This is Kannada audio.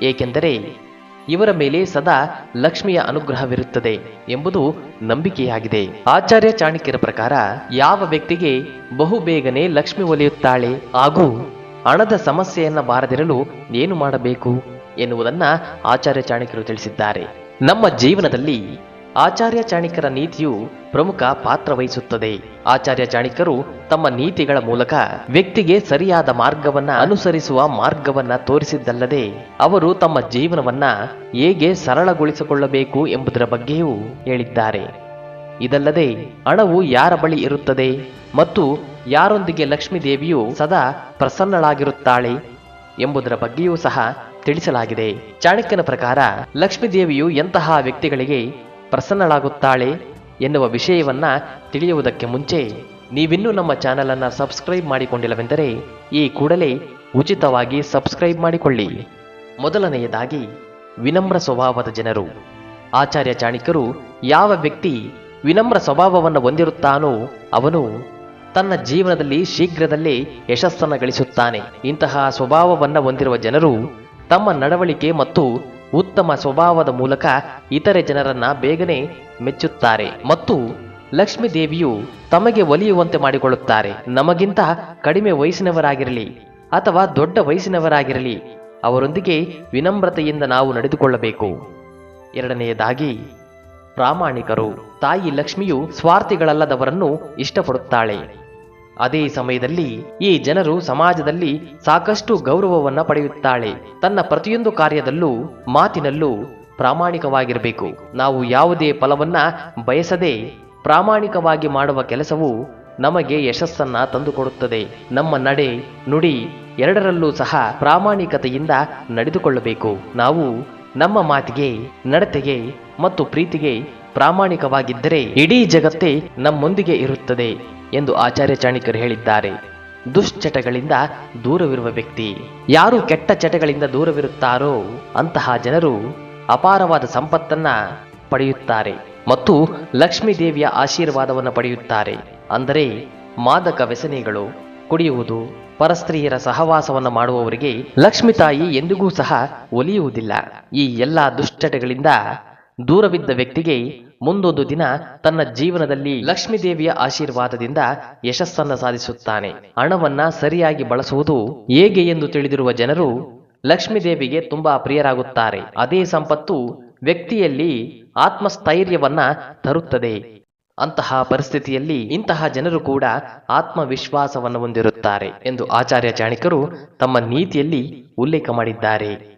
ಏಕೆಂದರೆ ಇವರ ಮೇಲೆ ಸದಾ ಲಕ್ಷ್ಮಿಯ ಅನುಗ್ರಹವಿರುತ್ತದೆ ಎಂಬುದು ನಂಬಿಕೆಯಾಗಿದೆ. ಆಚಾರ್ಯ ಚಾಣಕ್ಯರ ಪ್ರಕಾರ ಯಾವ ವ್ಯಕ್ತಿಗೆ ಬಹುಬೇಗನೆ ಲಕ್ಷ್ಮಿ ಒಲಿಯುತ್ತಾಳೆ ಹಾಗೂ ಹಣದ ಸಮಸ್ಯೆಯನ್ನು ಬಾರದಿರಲು ಏನು ಮಾಡಬೇಕು ಎನ್ನುವುದನ್ನ ಆಚಾರ್ಯ ಚಾಣಕ್ಯರು ತಿಳಿಸಿದ್ದಾರೆ. ನಮ್ಮ ಜೀವನದಲ್ಲಿ ಆಚಾರ್ಯ ಚಾಣಿಕರ ನೀತಿಯು ಪ್ರಮುಖ ಪಾತ್ರ ವಹಿಸುತ್ತದೆ. ಆಚಾರ್ಯ ಚಾಣಿಕರು ತಮ್ಮ ನೀತಿಗಳ ಮೂಲಕ ವ್ಯಕ್ತಿಗೆ ಸರಿಯಾದ ಮಾರ್ಗವನ್ನ ಅನುಸರಿಸುವ ಮಾರ್ಗವನ್ನ ತೋರಿಸಿದ್ದಲ್ಲದೆ, ಅವರು ತಮ್ಮ ಜೀವನವನ್ನ ಹೇಗೆ ಸರಳಗೊಳಿಸಿಕೊಳ್ಳಬೇಕು ಎಂಬುದರ ಬಗ್ಗೆಯೂ ಹೇಳಿದ್ದಾರೆ. ಇದಲ್ಲದೆ, ಹಣವು ಯಾರ ಬಳಿ ಇರುತ್ತದೆ ಮತ್ತು ಯಾರೊಂದಿಗೆ ಲಕ್ಷ್ಮೀ ದೇವಿಯು ಸದಾ ಪ್ರಸನ್ನಳಾಗಿರುತ್ತಾಳೆ ಎಂಬುದರ ಬಗ್ಗೆಯೂ ಸಹ ತಿಳಿಸಲಾಗಿದೆ. ಚಾಣಕ್ಯನ ಪ್ರಕಾರ ಲಕ್ಷ್ಮೀ ದೇವಿಯು ಎಂತಹ ವ್ಯಕ್ತಿಗಳಿಗೆ ಪ್ರಸನ್ನಳಾಗುತ್ತಾಳೆ ಎನ್ನುವ ವಿಷಯವನ್ನ ತಿಳಿಯುವುದಕ್ಕೆ ಮುಂಚೆ ನೀವಿನ್ನೂ ನಮ್ಮ ಚಾನಲನ್ನು ಸಬ್ಸ್ಕ್ರೈಬ್ ಮಾಡಿಕೊಂಡಿಲ್ಲವೆಂದರೆ ಈ ಕೂಡಲೇ ಉಚಿತವಾಗಿ ಸಬ್ಸ್ಕ್ರೈಬ್ ಮಾಡಿಕೊಳ್ಳಿ. ಮೊದಲನೆಯದಾಗಿ, ವಿನಮ್ರ ಸ್ವಭಾವದ ಜನರು. ಆಚಾರ್ಯ ಚಾಣಿಕರು ಯಾವ ವ್ಯಕ್ತಿ ವಿನಮ್ರ ಸ್ವಭಾವವನ್ನು ಹೊಂದಿರುತ್ತಾನೋ ಅವನು ತನ್ನ ಜೀವನದಲ್ಲಿ ಶೀಘ್ರದಲ್ಲೇ ಯಶಸ್ಸನ್ನು ಗಳಿಸುತ್ತಾನೆ. ಇಂತಹ ಸ್ವಭಾವವನ್ನು ಹೊಂದಿರುವ ಜನರು ತಮ್ಮ ನಡವಳಿಕೆ ಮತ್ತು ಉತ್ತಮ ಸ್ವಭಾವದ ಮೂಲಕ ಇತರೆ ಜನರನ್ನ ಬೇಗನೆ ಮೆಚ್ಚುತ್ತಾರೆ ಮತ್ತು ಲಕ್ಷ್ಮೀ ದೇವಿಯು ತಮಗೆ ಒಲಿಯುವಂತೆ ಮಾಡಿಕೊಳ್ಳುತ್ತಾರೆ. ನಮಗಿಂತ ಕಡಿಮೆ ವಯಸ್ಸಿನವರಾಗಿರಲಿ ಅಥವಾ ದೊಡ್ಡ ವಯಸ್ಸಿನವರಾಗಿರಲಿ, ಅವರೊಂದಿಗೆ ವಿನಮ್ರತೆಯಿಂದ ನಾವು ನಡೆದುಕೊಳ್ಳಬೇಕು. ಎರಡನೆಯದಾಗಿ, ಪ್ರಾಮಾಣಿಕರು. ತಾಯಿ ಲಕ್ಷ್ಮಿಯು ಸ್ವಾರ್ಥಿಗಳಲ್ಲದವರನ್ನು ಇಷ್ಟಪಡುತ್ತಾಳೆ. ಅದೇ ಸಮಯದಲ್ಲಿ ಈ ಜನರು ಸಮಾಜದಲ್ಲಿ ಸಾಕಷ್ಟು ಗೌರವವನ್ನು ಪಡೆಯುತ್ತಾಳೆ. ತನ್ನ ಪ್ರತಿಯೊಂದು ಕಾರ್ಯದಲ್ಲೂ ಮಾತಿನಲ್ಲೂ ಪ್ರಾಮಾಣಿಕವಾಗಿರಬೇಕು. ನಾವು ಯಾವುದೇ ಫಲವನ್ನ ಬಯಸದೆ ಪ್ರಾಮಾಣಿಕವಾಗಿ ಮಾಡುವ ಕೆಲಸವು ನಮಗೆ ಯಶಸ್ಸನ್ನ ತಂದುಕೊಡುತ್ತದೆ. ನಮ್ಮ ನಡೆ, ನುಡಿ ಎರಡರಲ್ಲೂ ಸಹ ಪ್ರಾಮಾಣಿಕತೆಯಿಂದ ನಡೆದುಕೊಳ್ಳಬೇಕು. ನಾವು ನಮ್ಮ ಮಾತಿಗೆ, ನಡತೆಗೆ ಮತ್ತು ಪ್ರೀತಿಗೆ ಪ್ರಾಮಾಣಿಕವಾಗಿದ್ದರೆ ಇಡೀ ಜಗತ್ತೇ ನಮ್ಮೊಂದಿಗೆ ಇರುತ್ತದೆ ಎಂದು ಆಚಾರ್ಯ ಚಾಣಿಕರ್ ಹೇಳಿದ್ದಾರೆ. ದುಶ್ಚಟಗಳಿಂದ ದೂರವಿರುವ ವ್ಯಕ್ತಿ. ಯಾರು ಕೆಟ್ಟ ಚಟಗಳಿಂದ ದೂರವಿರುತ್ತಾರೋ ಅಂತಹ ಜನರು ಅಪಾರವಾದ ಸಂಪತ್ತನ್ನ ಪಡೆಯುತ್ತಾರೆ ಮತ್ತು ಲಕ್ಷ್ಮೀ ದೇವಿಯ ಆಶೀರ್ವಾದವನ್ನು ಪಡೆಯುತ್ತಾರೆ. ಅಂದರೆ ಮಾದಕ ವ್ಯಸನಿಗಳು. ಕುಡಿಯುವುದು, ಪರಸ್ತ್ರೀಯರ ಸಹವಾಸವನ್ನು ಮಾಡುವವರಿಗೆ ಲಕ್ಷ್ಮಿ ತಾಯಿ ಎಂದಿಗೂ ಸಹ ಒಲಿಯುವುದಿಲ್ಲ. ಈ ಎಲ್ಲ ದುಶ್ಚಟಗಳಿಂದ ದೂರವಿದ್ದ ವ್ಯಕ್ತಿಗೆ ಮುಂದೊಂದು ದಿನ ತನ್ನ ಜೀವನದಲ್ಲಿ ಲಕ್ಷ್ಮೀ ದೇವಿಯ ಆಶೀರ್ವಾದದಿಂದ ಯಶಸ್ಸನ್ನು ಸಾಧಿಸುತ್ತಾನೆ. ಹಣವನ್ನ ಸರಿಯಾಗಿ ಬಳಸುವುದು ಹೇಗೆ ಎಂದು ತಿಳಿದಿರುವ ಜನರು ಲಕ್ಷ್ಮೀ ದೇವಿಗೆ ತುಂಬಾ ಪ್ರಿಯರಾಗುತ್ತಾರೆ. ಅದೇ ಸಂಪತ್ತು ವ್ಯಕ್ತಿಯಲ್ಲಿ ಆತ್ಮಸ್ಥೈರ್ಯವನ್ನ ತರುತ್ತದೆ. ಅಂತಹ ಪರಿಸ್ಥಿತಿಯಲ್ಲಿ ಇಂತಹ ಜನರು ಕೂಡ ಆತ್ಮವಿಶ್ವಾಸವನ್ನು ಹೊಂದಿರುತ್ತಾರೆ ಎಂದು ಆಚಾರ್ಯ ಚಾಣಿಕರು ತಮ್ಮ ನೀತಿಯಲ್ಲಿ ಉಲ್ಲೇಖ ಮಾಡಿದ್ದಾರೆ.